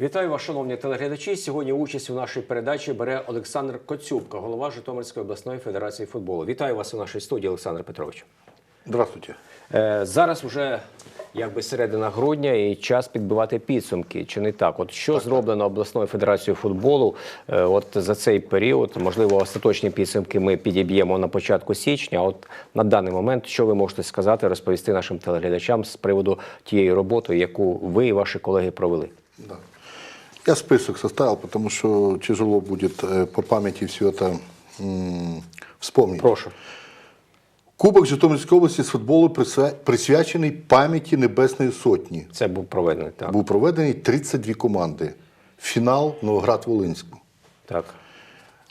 Вітаю вас, шановні телеглядачі. Сьогодні участь у нашій передачі бере Олександр Коцюбка, голова Житомирської обласної федерації футболу. Вітаю вас у нашій студії, Олександр Петрович. Здравствуйте. Е, зараз вже якби середина грудня і час підбивати підсумки. Чи не так? От що зроблено обласною федерацією футболу е, от за цей період? Можливо, остаточні підсумки ми підіб'ємо на початку січня. От на даний момент, що ви можете сказати, розповісти нашим телеглядачам з приводу тієї роботи, яку ви і ваші колеги провели? Да. Я список составил, потому что тяжело будет э, по памяти все это вспомнить. Прошу. Кубок Житомирської області з футболу присвячений пам'яті Небесної Сотні. Це був проведений так. Був проведений 32 команди. Фінал Новоград-Волинську. Так.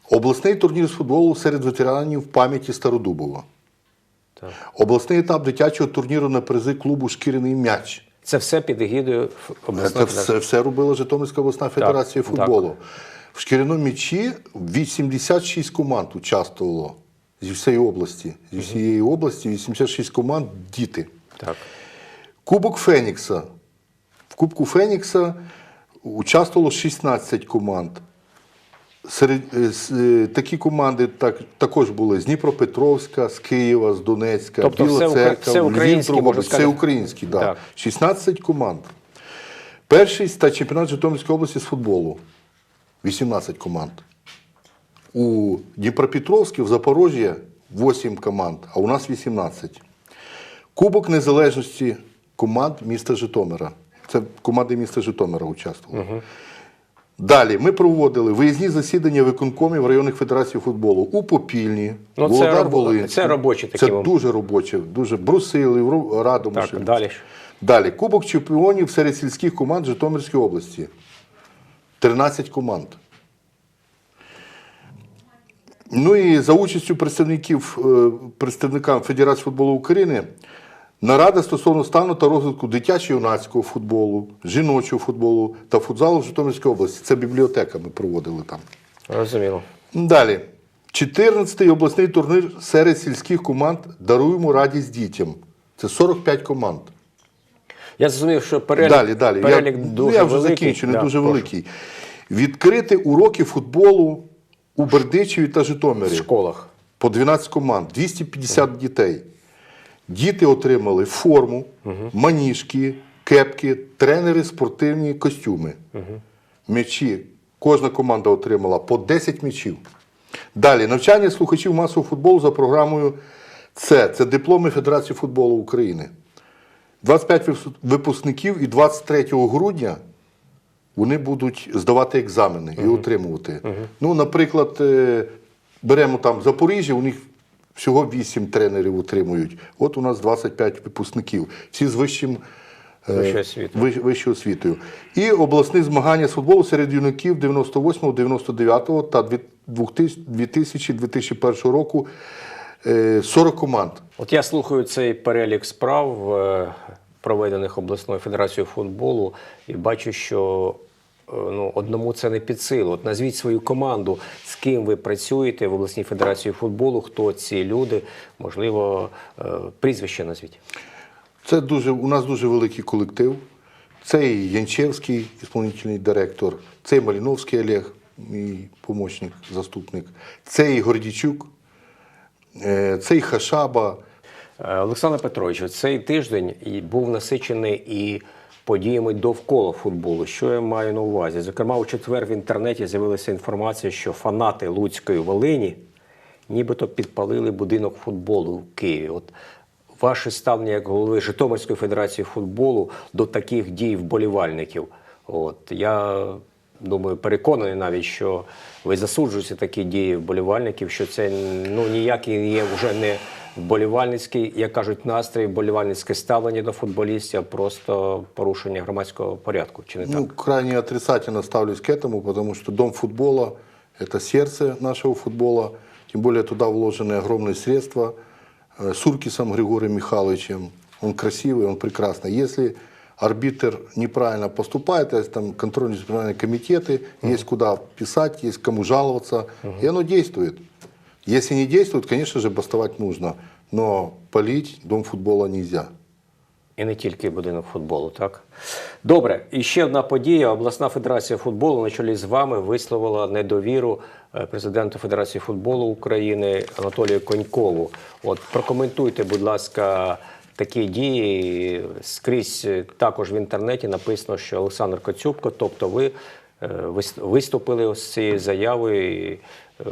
Обласний турнір з футболу серед ветеранів пам'яті Стародубова. так. Обласний етап дитячого турніру на призи клубу Шкіряний м'яч. Це все під егідою обласної Це все, все робила Житомирська обласна федерація так. футболу. В шкіряному м'ячі 86 команд участвувало зі всієї області. Зі всієї області 86 команд діти. Так. Кубок Фенікса. В Кубку Фенікса участвувало 16 команд. Серед, е, е, такі команди так, також були з Дніпропетровська, з Києва, з Донецька, Тобто Біла все Церква, все Львів, українські, можна. Все українські, да. Так. 16 команд. Перший став чемпіонат Житомирської області з футболу. 18 команд. У Дніпропетровській, в Запорожжі 8 команд, а у нас 18. Кубок Незалежності команд міста Житомира. Це команди міста Житомира участвували. Далі ми проводили виїзні засідання виконкомів районних федерацій футболу у Попільні, Ну, Володар Волинський. це робочі такі Це дуже робоче, дуже брусили, Ру- Радомишль. Так, далі. Далі. Кубок чемпіонів серед сільських команд Житомирської області. 13 команд. Ну і за участю представників е, представникам Федерації футболу України нарада стосовно стану та розвитку дитячо-юнацького футболу, жіночого футболу та футзалу в Житомирській області. Це бібліотека ми проводили там. Розуміло. Далі. 14-й обласний турнір серед сільських команд Даруємо радість дітям. Це 45 команд. Я зрозумів, що перелік, Далі, далі. перелік я, ну, я вже великий. закінчу, не Да, дуже прошу. великий. Відкрити уроки футболу у Бердичеві та В Житомирі. школах. По 12 команд, 250 дітей. Діти отримали форму, маніжки, кепки, тренери, спортивні костюми. М'ячі. Кожна команда отримала по 10 м'ячів. Далі навчання слухачів масового футболу за програмою С. Це дипломи Федерації футболу України. 25 випускників і 23 грудня вони будуть здавати екзамени і отримувати. Ну, наприклад, е, беремо там Запоріжжя, у них всього 8 тренерів отримують. От у нас 25 випускників, всі з вищим. е, Вищою освітою. освітою. І обласні змагання з футболу серед юнаків 98, 99 та 2000-2001 року е, 40 команд. От я слухаю цей перелік справ, е, проведених обласною федерацією футболу, і бачу, що е, ну, одному це не під силу. От назвіть свою команду, з ким ви працюєте в обласній федерації футболу, хто ці люди, можливо, е, прізвище назвіть. Це дуже, у нас дуже великий колектив. Це і Янчевський, ісполнительний директор, це і Маліновський Олег, мій помічник, заступник, це і Гордічук, е, це і Хашаба. Е, Олександр Петрович, цей тиждень був насичений і подіями довкола футболу. Що я маю на увазі? Зокрема, у четвер в інтернеті з'явилася інформація, що фанати Луцької Волині нібито підпалили будинок футболу в Києві. От ваше ставлення як голови Житомирської федерації футболу до таких дій вболівальників. От я думаю, переконаний навіть, що ви засуджуєте такі дії вболівальників, що це ну ніякий є вже не вболівальницький, як кажуть, настрій, вболівальницьке ставлення до футболістів, а просто порушення громадського порядку. Чи не Ну, так? крайне отрицательно ставлюсь к этому, потому что дом футбола – это сердце нашего футбола. Тем более туда вложены огромные средства. Э, Суркисом Григорием Михайловичем. Он красивый, он прекрасный. Если арбитр неправильно поступает, есть там контрольно-дисциплинарные комитеты, есть куда писать, есть кому жаловаться, и оно действует. Если не действует, конечно же, бастовать нужно, но полить дом футбола нельзя. І не тільки будинок футболу, так? Добре, і ще одна подія. Обласна федерація футболу на чолі з вами висловила недовіру е, президенту Федерації футболу України Анатолію Конькову. От прокоментуйте, будь ласка, такі дії. Скрізь е, також в інтернеті написано, що Олександр Коцюбко, тобто ви е, вис- виступили з цією заявою і е,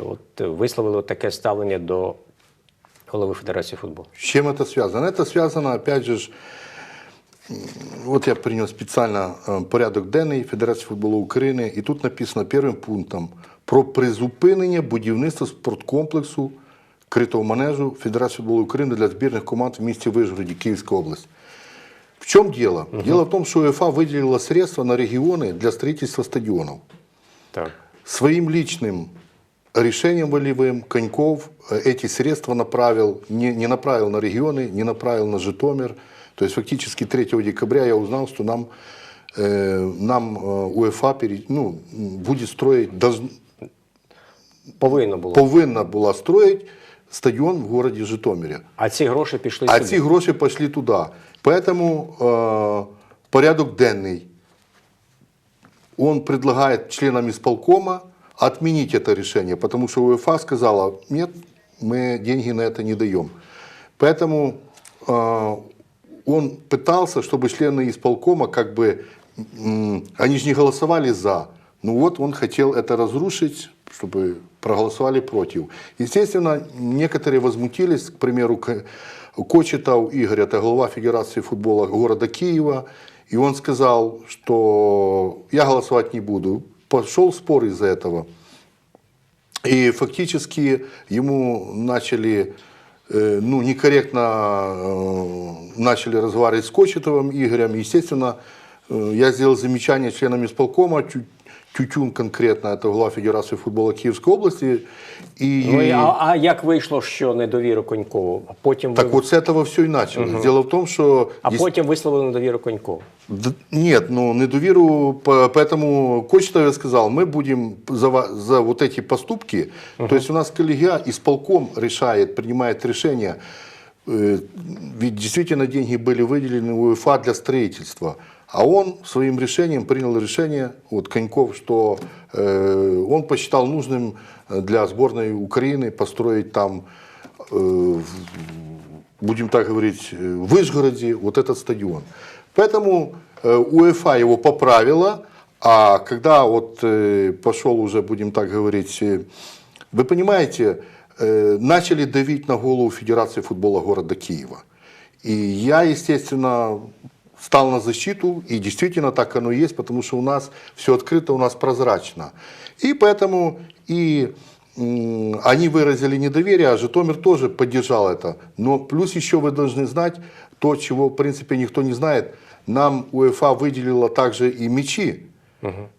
от, висловили таке ставлення до голови Федерації футболу. С чем это связано? Это связано, опять же, ж, м, вот я принял специально э, порядок денний Федерації футболу України, і тут написано первим пунктом про призупинення будівництва спорткомплексу критого манежу Федерації футболу України для збірних команд в місті Вишгороді, Київська область. В чем дело? Дело в том, что УЕФА выделила средства на регионы для строительства стадионов. Так. Своим личным решением волевым Коньков э, эти средства направил, не, не направил на регионы, не направил на Житомир. То есть фактически 3 декабря я узнал, что нам, э, нам э, УЕФА пере- ну, м, будет строить, должн- Повинно було. повинна была строить стадион в городе Житомире. А ці гроші пішли А сюди. ці гроші пішли туди. Поэтому э, порядок денний, он предлагает членам исполкома отменить это решение, потому что УЕФА сказала, нет, мы деньги на это не даем. Поэтому э, он пытался, чтобы члены исполкома, как бы, м, они же не голосовали за, ну вот он хотел это разрушить, чтобы проголосовали против. Естественно, некоторые возмутились, к примеру, Кочетов Игорь, это глава Федерации футбола города Киева, и он сказал, что я голосовать не буду. Пошел спор из-за этого. И фактически ему начали э, ну, некорректно э, начали разговаривать с Кочетовым Игорем. Естественно, э, я сделал замечание членам исполкома, Тю- Тютюн конкретно, это глава Федерации футбола Киевской области. И, Ну, і- а, а як вийшло, що недовіру Конькову? А потім, так ви, вот с этого все и началось. Дело в том, что... а дес- потім висловили недовіру Конькову. Д- Нет, ну недоверу, по- поэтому Кочетов я сказал, мы будем за, ва- за вот эти поступки, то есть у нас коллегия, исполком решает, принимает решение, Э, ведь действительно деньги были выделены у УЕФА для строительства, а он своим решением принял решение, вот Коньков, что э, он посчитал нужным э, для сборной Украины построить там э, будем так говорить, э, в Вышгороде вот этот стадион. Поэтому э, УЕФА его поправила, а когда вот э, пошел уже, будем так говорить, э, вы понимаете, э, начали давить на голову Федерации футбола города Киева. И я, естественно, стал на защиту, и действительно так оно и есть, потому что у нас все открыто, у нас прозрачно. И поэтому и они выразили недоверие, а Житомир тоже поддержал это. Но плюс еще вы должны знать то, чего в принципе никто не знает. Нам УЕФА выделила также и мячи.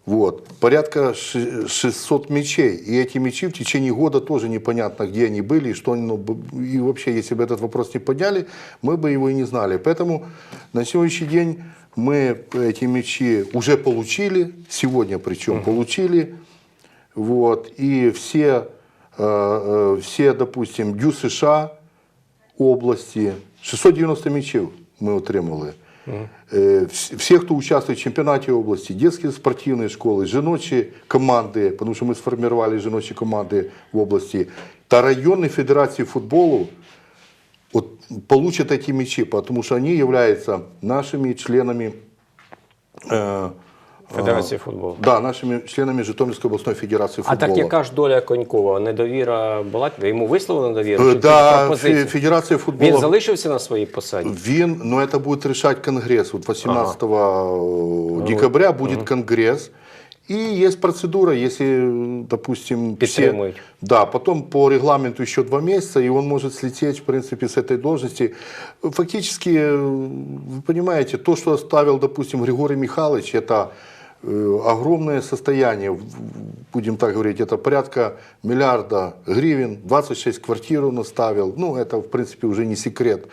Вот. Порядка ши- 600 мячей. И эти мячи в течение года тоже непонятно, где они были, и что они, ну, б- и вообще, если бы этот вопрос не подняли, мы бы его и не знали. Поэтому на сегодняшний день мы эти мячи уже получили, сегодня причем получили. Вот. И все, э, э, все, допустим, Дю США області, 690 м'ячів ми отримали. Е, кто участвует в чемпіонаті області, дитячі спортивні школи, жіночі команди, тому що ми сформували жіночі команди в області, та районні федерації футболу от, получат эти мячи, потому что они являются нашими членами э, Федерації футболу. да, нашими членами Житомирской областной федерации А футбола. так яка ж доля Конькова? Недовіра була? Йому висловили недовіру? Э, Чи тільки Да, пропозицію? Фе- Федерация футбола. Він залишився на своїй посаді? Вин, но это будет решать Конгресс. Вот 18 э, декабря будет Конгресс. И есть процедура, если, допустим, все... Підтримують. Да, потом по регламенту еще два месяца, и он может слететь, в принципе, с этой должности. Фактически, э, вы понимаете, то, что оставил, допустим, Григорий Михайлович, это э, огромное состояние, в- будем так говорить, это порядка миллиарда гривен, 26 квартир он оставил, ну, это, в принципе, уже не секрет.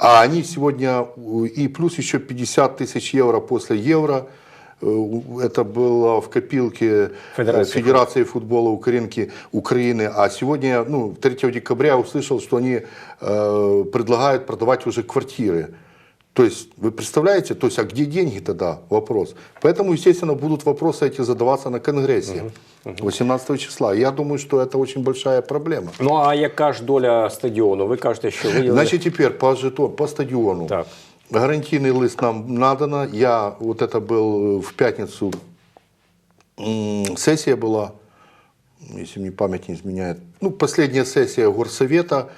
А они сегодня, э, и плюс еще 50 тысяч евро после евро, э, это было в копилке э, Федерации Федерации футбола Украинки, Украины. А сегодня, ну, 3 декабря я услышал, что они э, предлагают продавать уже квартиры. То есть, вы представляете, то есть, а где деньги тогда? Вопрос. Поэтому, естественно, будут вопросы эти задаваться на Конгрессе 18 числа. Я думаю, что это очень большая проблема. Ну а яка ж доля стадіону? Ви кажете, що виділили... Значит, теперь по, жетон, по стадиону. Так. Гарантийный лист нам надано. Я, вот это был в пятницу, сессия была, если мне память не изменяет. Ну, последняя сессия Горсовета.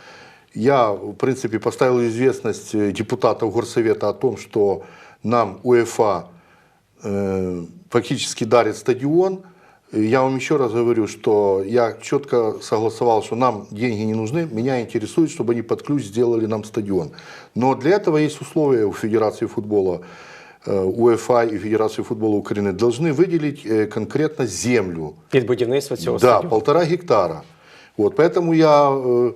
Я, в принципе, поставил в известность э, депутатов Горсовета о том, что нам УЕФА э, фактически дарит стадион. И Я вам еще раз говорю, что я четко согласовал, что нам деньги не нужны, меня интересует, чтобы они под ключ сделали нам стадион. Но для этого есть условия у Федерации футбола, э, УЕФА и Федерации футбола Украины. Должны выделить э, конкретно землю, під будівництво цього да, стадіону? полтора гектара. Вот, поэтому я э,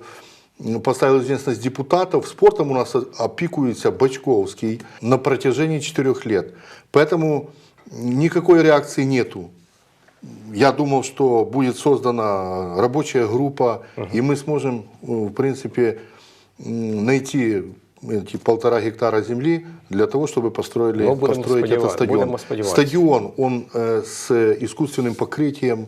поставил в известность депутатов. Спортом у нас опікується Бачковский на протяжении четырех лет. Поэтому никакой реакции нету. Я думал, что будет создана рабочая группа, и мы сможем, э, в принципе, м, найти эти полтора гектара земли для того, чтобы построили, Ну, будем построить этот сподева- стадион. будем сподеваться. Стадион, он э, с искусственным покрытием,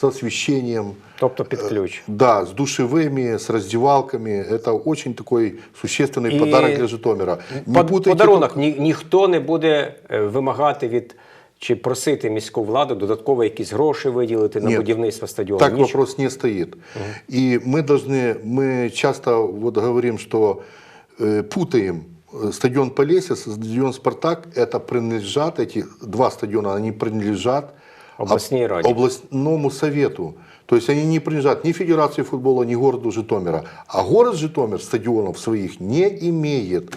с освещением, Тобто під ключ. да, с душевыми, с раздевалками. Это очень такой существенный И подарок для Житомира. Не Под, путайте подарунок ні, ніхто не буде е, вимагати від чи просити міську владу додатково якісь гроші виділити на Ні. будівництво стадіону. Так Нічого. вопрос не стоит. И мы должны, мы часто вот говорим, что э, путаем э, стадион Полесье, стадион Спартак, это принадлежат, эти два стадиона, они принадлежат Областной об- раде. областному совету. То есть они не принадлежат ни Федерации футбола, ни городу Житомира. А город Житомир стадионов своих не имеет.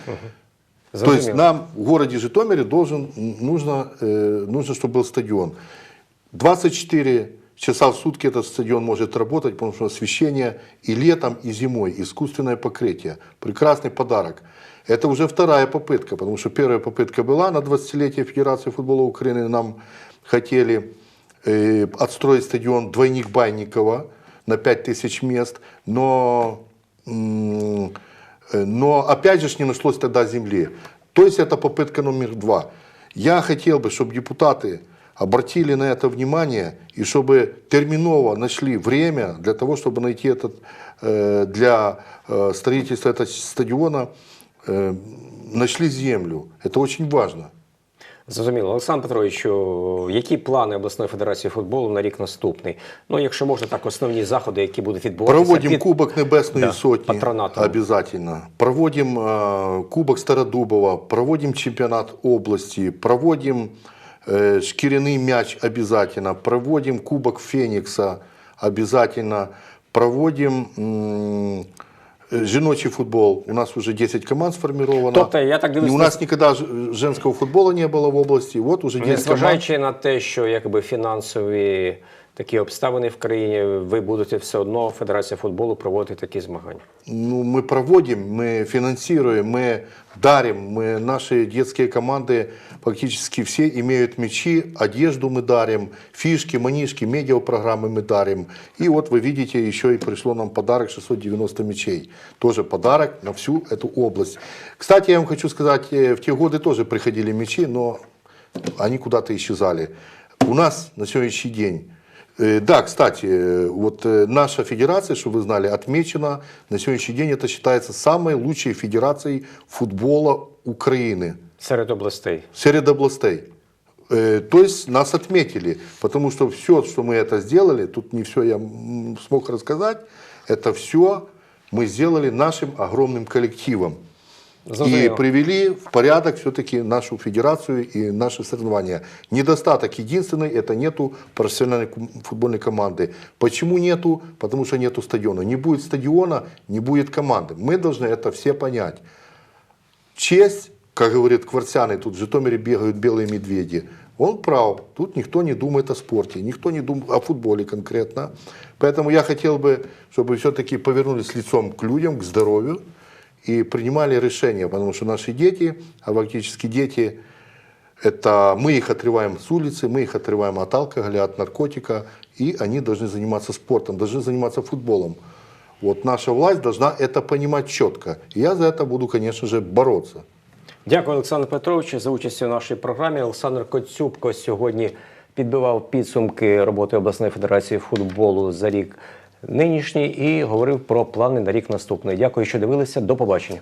То есть нам в городе Житомире должен, нужно, э, нужно, чтобы был стадион. 24 часа в сутки этот стадион может работать, потому что освещение и летом, и зимой, искусственное покрытие. Прекрасный подарок. Это уже вторая попытка, потому что первая попытка была на 20-летие Федерации футбола Украины. Нам хотели отстроить стадион двойник Байникова на 5000 мест, но Э, Но опять же не нашлось тогда земли. То есть это попытка номер два. Я хотел бы, чтобы депутаты обратили на это внимание и чтобы терминово нашли время для того, чтобы найти этот, э, для э, строительства этого стадиона, э, нашли землю. Это очень важно. Зрозуміло. Олександр Петрович, що які плани обласної федерації футболу на рік наступний? Ну, якщо можна, так основні заходи, які будуть відбуватися Проводим під Кубок Небесной Да, Сотни патронатом. обязательно. Проводим э, Кубок Стародубова, проводим чемпионат области, проводим э, шкиряный мяч обязательно, проводим Кубок Феникса обязательно, проводим м, э, жіночий футбол. У нас уже 10 команд сформировано. Тобто, я так дивлюсь, у нас ніколи женського футболу не було в області. От уже 10 команд. Незважаючи на те, що якби фінансові такі обставини в країні, ви будете все одно Федерація футболу проводити такі змагання. Ну, мы проводим, мы финансируем, мы дарим, мы, наши детские команды фактически все имеют мячи, одежду мы дарим, фишки, манишки, медиапрограммы мы дарим. И вот вы видите, еще и пришло нам подарок 690 мячей. Тоже подарок на всю эту область. Кстати, я вам хочу сказать, э, в те годы тоже приходили мячи, но они куда-то исчезали. У нас на сегодняшний день Э, Да, кстати, э, вот э, наша федерация, чтобы вы знали, отмечена на сегодняшний день, это считается самой лучшей федерацией футбола Украины Серед областей. среди областей. Э, То есть нас отметили, потому что все, что мы это сделали, тут не все я м, смог рассказать, это все мы сделали нашим огромным коллективом. И Зрозуміло. привели в порядок все-таки нашу федерацию и наши соревнования. Недостаток единственный, это нету профессиональной кум- футбольной команды. Почему нету? Потому что нету стадиона. Не будет стадиона, не будет команды. Мы должны это все понять. Честь, как говорит Кварцяный, тут в Житомире бегают белые медведи. Он прав, тут никто не думает о спорте, никто не думает о футболе конкретно. Поэтому я хотел бы, чтобы все-таки повернулись лицом к людям, к здоровью и принимали решения, потому что наши дети, а фактически дети, это мы их отрываем с улицы, мы их отрываем от алкоголя, от наркотика, и они должны заниматься спортом, должны заниматься футболом. Вот наша власть должна это понимать четко. И я за это буду, конечно же, бороться. Дякую, Олександр Петрович, за участь у нашій програмі. Олександр Коцюбко сьогодні підбивав підсумки роботи обласної федерації футболу за рік Нинішній і говорив про плани на рік наступний. Дякую, що дивилися. До побачення.